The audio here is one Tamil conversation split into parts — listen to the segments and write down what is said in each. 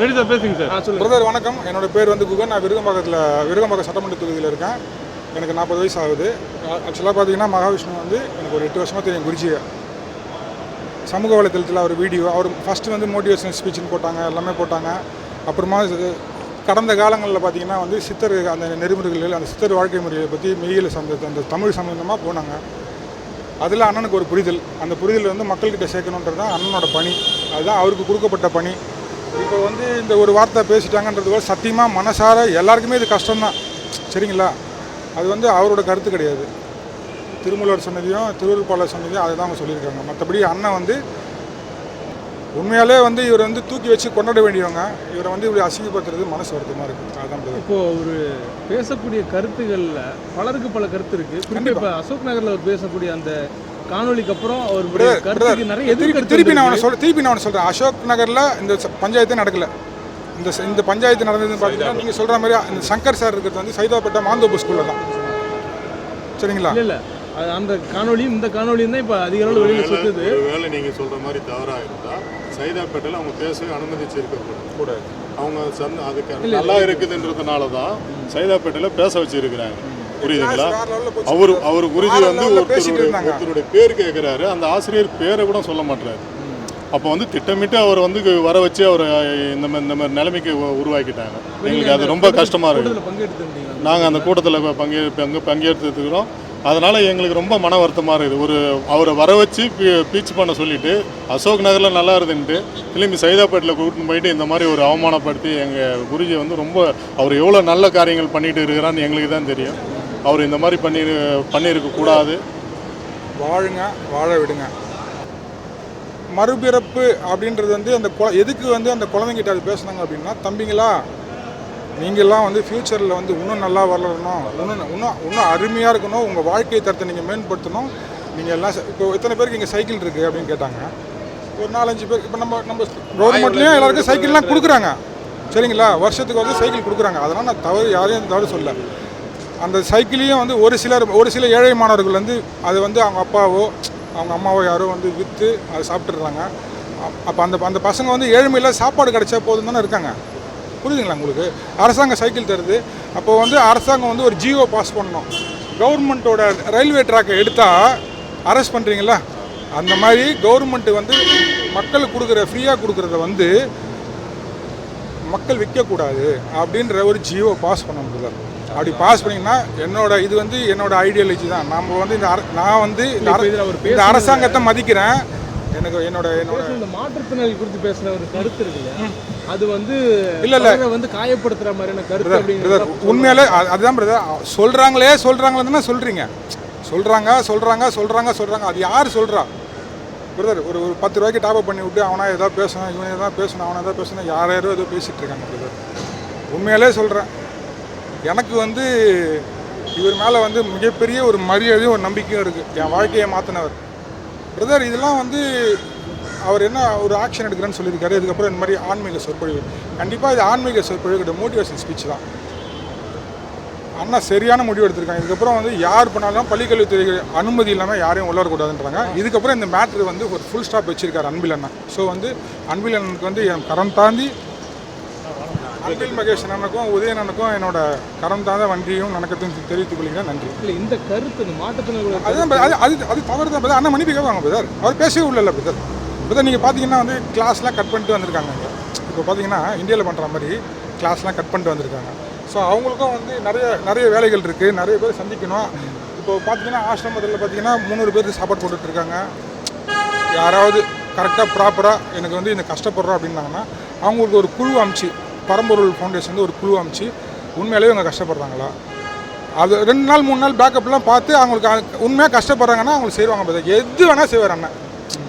Ready sir. பேசுங்க சார் பிரதர் வணக்கம். என்னோட பேர் வந்து குகன். நான் விருகம்பாக்கத்தில் விருகம்பாக்கம் சட்டமன்ற தொகுதியில் இருக்கேன். எனக்கு நாற்பது வயசு ஆகுது. ஆக்சுவலாக பார்த்தீங்கன்னா மகாவிஷ்ணு வந்து எனக்கு ஒரு எட்டு வருஷமாக தெரியும் குருஜியை. சமூக வலைத்தளத்தில் அவர் வீடியோ அவர் ஃபஸ்ட்டு வந்து மோட்டிவேஷனல் ஸ்பீச்னு போட்டாங்க எல்லாமே போட்டாங்க. அப்புறமா இது கடந்த காலங்களில் பார்த்தீங்கன்னா வந்து சித்தர் அந்த நெறிமுறைகள் அந்த சித்தர் வாழ்க்கை முறையை பற்றி மெய்யில் சந்த அந்த தமிழ் சம்மந்தமாக போனாங்க. அதில் அண்ணனுக்கு ஒரு புரிதல். அந்த புரிதல் வந்து மக்கள்கிட்ட சேர்க்கணுன்றது தான் அண்ணனோட பணி. அதுதான் அவருக்கு கொடுக்கப்பட்ட பணி. இப்போ வந்து இந்த ஒரு வார்த்தை பேசிட்டாங்கன்றது கூட சத்தியமாக மனசார எல்லாருக்குமே இது கஷ்டம்தான். சரிங்களா? அது வந்து அவரோட கருத்து கிடையாது. திருமூலர் சொன்னதையும் திருவருப்பாளர் சொன்னதையும் அதை தான் அவங்க சொல்லியிருக்காங்க. மற்றபடி அண்ணன் வந்து உண்மையாலே வந்து இவரை வந்து தூக்கி வச்சு கொண்டாட வேண்டியவங்க. இவரை வந்து இப்படி அசிங்கப்படுத்துறது மனசு வருத்தமாக இருக்குது அதுதான். இப்போ ஒரு பேசக்கூடிய கருத்துகள்ல பலருக்கு பல கருத்து இருக்கு. குறிப்பா இப்ப அசோக் நகர்ல அவர் பேசக்கூடிய அந்த காணொளிக்கு அப்புறம் அவர் நிறைய திருப்பி எதிர்கருத்து திருப்பி நான் சொல்ல திருப்பி நான் சொல்கிறேன் அசோக் நகரில் இந்த பஞ்சாயத்தே நடக்கல. இந்த ச- இந்த பஞ்சாயத்து நடந்ததுன்னு பார்த்தீங்கன்னா நீங்கள் சொல்கிற மாதிரி இந்த சங்கர் சார் இருக்கிறது வந்து சைதாப்பேட்டை மாந்தோப்பு ஸ்கூலில் தான். சரிங்களா? இல்ல அந்த காணொளியும் இந்த காணொளியும் தான் இப்ப அதிக அளவு வெளியில சுத்துது. ஒருவேளை நீங்க சொல்ற மாதிரி தவறா இருந்தா சைதாப்பேட்டையில் அவங்க பேசவே அனுமதிச்சு இருக்கக்கூடாது கூடாது. அவங்க சந்த அதுக்கு நல்லா இருக்குதுன்றதுனால தான் சைதாப்பேட்டையில் பேச வச்சிருக்கிறாங்க. புரியுதுங்களா. அவர் அவர் குருஜி வந்து ஒருத்தருடைய பேர் கேட்குறாரு அந்த ஆசிரியர் பேரை கூட சொல்ல மாட்டாரு அப்போ வந்து திட்டமிட்டு அவர் வந்து வர வச்சு அவர் இந்த மாதிரி இந்த மாதிரி நிலைமைக்கு உருவாக்கிட்டாங்க. எங்களுக்கு அது ரொம்ப கஷ்டமா இருக்கு. கூட்டத்துல பங்கெடுத்து இருந்தீங்க நாங்கள் அந்த கூட்டத்தில் பங்கே பங்கு பங்கேற்றுக்கிறோம். அதனால் எங்களுக்கு ரொம்ப மன வருத்தமாக இருக்குது. ஒரு அவரை வர வச்சு பீச் பண்ண சொல்லிட்டு அசோக் நகரில் நல்லா இருந்துன்ட்டு திரும்பி சைதாப்பேட்டில் கூட்டின்னு போயிட்டு இந்த மாதிரி ஒரு அவமானப்படுத்தி எங்கள் குருஜி வந்து ரொம்ப அவர் எவ்வளோ நல்ல காரியங்கள் பண்ணிட்டு இருக்கிறான்னு எங்களுக்கு தான் தெரியும். அவர் இந்த மாதிரி பண்ணி பண்ணியிருக்க கூடாது. வாழுங்க வாழ விடுங்க. மறுபிறப்பு அப்படின்றது வந்து அந்த குழ எதுக்கு வந்து அந்த குழந்தைங்கிட்ட அது பேசுனாங்க அப்படின்னா தம்பிங்களா நீங்கள்லாம் வந்து ஃப்யூச்சரில் வந்து இன்னும் நல்லா வளரணும் இன்னும் இன்னும் இன்னும் அருமையாக இருக்கணும் உங்கள் வாழ்க்கை தரத்தை நீங்கள் மேம்படுத்தணும். நீங்கள் எல்லாம் இப்போ எத்தனை பேருக்கு இங்கே சைக்கிள் இருக்குது அப்படின்னு கேட்டாங்க. ஒரு நாலஞ்சு பேர் இப்போ நம்ம நம்ம கவர்மெண்ட்லேயும் எல்லாருக்கும் சைக்கிள்லாம் கொடுக்குறாங்க. சரிங்களா? வருஷத்துக்கு வந்து சைக்கிள் கொடுக்குறாங்க. அதெல்லாம் நான் தவறு யாரையும் தவறு சொல்ல அந்த சைக்கிளையும் வந்து ஒரு சிலர் ஒரு சில ஏழை மாணவர்கள் வந்து அது வந்து அவங்க அப்பாவோ அவங்க அம்மாவோ யாரோ வந்து விற்று அதை சாப்பிட்டுடுறாங்க. அப்போ அந்த அந்த பசங்க வந்து ஏழ்மையில் சாப்பாடு கிடைச்சா போதும் தானே இருக்காங்க. புரியுதுங்களா உங்களுக்கு? அரசாங்கம் சைக்கிள் தருது. அப்போ வந்து அரசாங்கம் வந்து ஒரு ஜியோ பாஸ் பண்ணணும். கவர்மெண்ட்டோட ரயில்வே ட்ராக்கை எடுத்தால் அரெஸ்ட் பண்ணுறீங்களா அந்த மாதிரி கவர்மெண்ட்டு வந்து மக்களுக்கு கொடுக்குற ஃப்ரீயாக கொடுக்குறத வந்து மக்கள் விற்கக்கூடாது அப்படின்ற ஒரு ஜியோ பாஸ் பண்ண முடியாது அப்படி பாஸ் பண்ணிங்கன்னா என்னோட இது வந்து என்னோட ஐடியாலஜி தான். நம்ம வந்து இந்த நான் வந்து இந்த அரசாங்கத்தை மதிக்கிறேன். எனக்கு என்னோட என்னோட மாற்றுத்திறனாளி குறித்து பேசுன ஒரு கருத்து இருக்கு இல்லையா? அது வந்து இல்ல, இல்ல. வந்து காயப்படுத்துற மாதிரியான கருத்து அப்படிங்கிறது உண்மையாலே அது- அதுதான் பிரதர் சொல்கிறாங்களே சொல்கிறாங்களே சொல்கிறீங்க சொல்கிறாங்க சொல்கிறாங்க சொல்கிறாங்க சொல்கிறாங்க அது யார் சொல்கிறா பிரதர் ஒரு ஒரு பத்து ரூபாய்க்கு டாப் பண்ணி விட்டு அவனா ஏதாவது பேசணும் இவன் ஏதாவது பேசணும் அவனை ஏதாவது பேசணும் யார் யாரோ ஏதோ பேசிகிட்டு இருக்காங்க பிரதர் உண்மையாலே சொல்கிறேன் எனக்கு வந்து இவர் மேலே வந்து மிகப்பெரிய ஒரு மரியாதையும் ஒரு நம்பிக்கையும் இருக்குது என் வாழ்க்கையை மாற்றினவர் பிரதர் இதெல்லாம் வந்து அவர் என்ன ஒரு ஆக்ஷன் எடுக்கிறேன்னு சொல்லியிருக்காரு. இதுக்கப்புறம் இந்த மாதிரி ஆன்மீக சொற்பொழிவு. கண்டிப்பாக இது ஆன்மீக சொற்பொழிவு கிட்ட மோட்டிவேஷன் ஸ்பீச் தான். அண்ணா சரியான முடிவு எடுத்திருக்காங்க. இதுக்கப்புறம் வந்து யார் பண்ணாலும் பள்ளிக்கல்வித்துறை அனுமதி இல்லாமல் யாரையும் உள்ள வரக்கூடாதுன்றாங்க இதுக்கப்புறம் இந்த மேட்ரு வந்து ஒரு ஃபுல் ஸ்டாப் வச்சிருக்காரு அன்பில் அண்ணன் ஸோ வந்து அன்பில் அண்ணனுக்கு வந்து என் கரம் தாண்டி அன்பில் மகேஷ் அண்ணனுக்கும் உதயன் அண்ணனுக்கும் என்னோட கரம் தாழ்ந்த வண்டியும் வணக்கத்தையும் தெரிவித்துக் கொள்கிறேன். நன்றி. இல்ல இந்த கருத்து இந்த மாற்றுத்திறனாளி அதுதான். அது அது அது தவறு தான். brother. அண்ணன் மன்னிப்பு கேட்பாங்க பிரதர். அவர் பேசவே உள்ளல பிரதர். பிரதர் நீங்கள் பார்த்தீங்கன்னா வந்து கிளாஸ்லாம் கட் பண்ணிட்டு வந்திருக்காங்க. இப்போ பார்த்தீங்கன்னா இந்தியாவில் பண்ணுற மாதிரி கிளாஸ்லாம் கட் பண்ணிட்டு வந்திருக்காங்க. ஸோ அவங்களுக்கும் வந்து நிறைய நிறைய வேலைகள் இருக்குது நிறைய பேர் சந்திக்கணும். இப்போ பார்த்தீங்கன்னா ஆசிரமத்தில் பார்த்தீங்கன்னா முந்நூறு பேருக்கு சாப்பாடு போட்டுட்டு இருக்காங்க யாராவது கரெக்டாக ப்ராப்பராக எனக்கு வந்து இந்த கஷ்டப்படுறோம் அப்படின்னாங்கன்னா அவங்களுக்கு ஒரு குழு அமைச்சு பரம்பொருள் ஃபவுண்டேஷன் வந்து ஒரு குழு அமைச்சு உண்மையிலேயே இவங்க கஷ்டப்படுறாங்களா? அது ரெண்டு நாள் மூணு நாள் பேக்கப்லாம் பார்த்து அவங்களுக்கு உண்மையாக கஷ்டப்படுறாங்கன்னா அவங்களுக்கு செய்வாங்க brother. எது வேணால் செய்வார் அண்ணன்.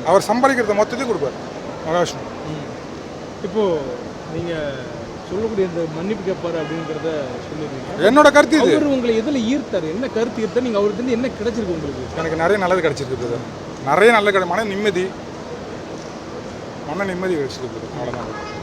அவர் சம்பாதிக்கிறத மொத்தத்தையும் கொடுப்பார். மகாவிஷ்ணு இப்போது நீங்கள் சொல்லக்கூடிய இந்த மன்னிப்பு கேட்பாரு அப்படிங்கிறத சொல்லிருக்கீங்க என்னோட கருத்து இது அவர் உங்களை எதுல ஈர்த்தாரு என்ன கருத்து ஈர்த்தாரு நீங்க அவருக்கு இருந்து என்ன கிடைச்சிருக்கு உங்களுக்கு எனக்கு நிறைய நல்லது கிடைச்சிருக்கு brother. நிறைய நல்ல கிடை மன நிம்மதி மன நிம்மதி கிடைச்சிருக்கு brother. அவ்வளோதான்.